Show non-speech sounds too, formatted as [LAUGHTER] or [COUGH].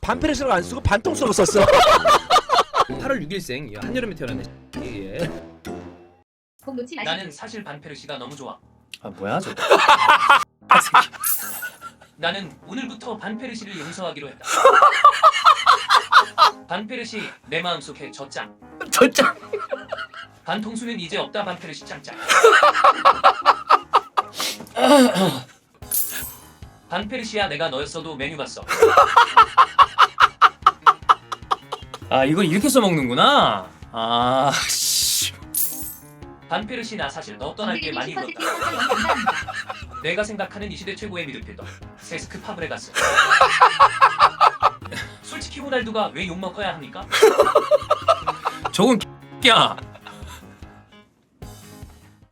반페르시를 안 쓰고 반통수로 썼어. [LAUGHS] 8월 6일생 한여름에 태어났네. 예. 공 놓지 마시고 나는 사실 반페르시가 너무 좋아. 아 뭐야 저거? [LAUGHS] 나는 오늘부터 반페르시를 용서하기로 했다. [LAUGHS] 반페르시 내 마음속에 젖짱. 저짱. 반통수는 이제 없다 반페르시 짱짱. 반페르시야 내가 너였어도 메뉴 봤어. 아 이걸 이렇게 써먹는구나. 아 씨. 반페르시 나 사실 너 떠날 게 많이 울었다. 내가 생각하는 이 시대 최고의 미드필더 세스크 파브레가스. 솔직히 호날두가 왜 욕먹어야 합니까? 저건 야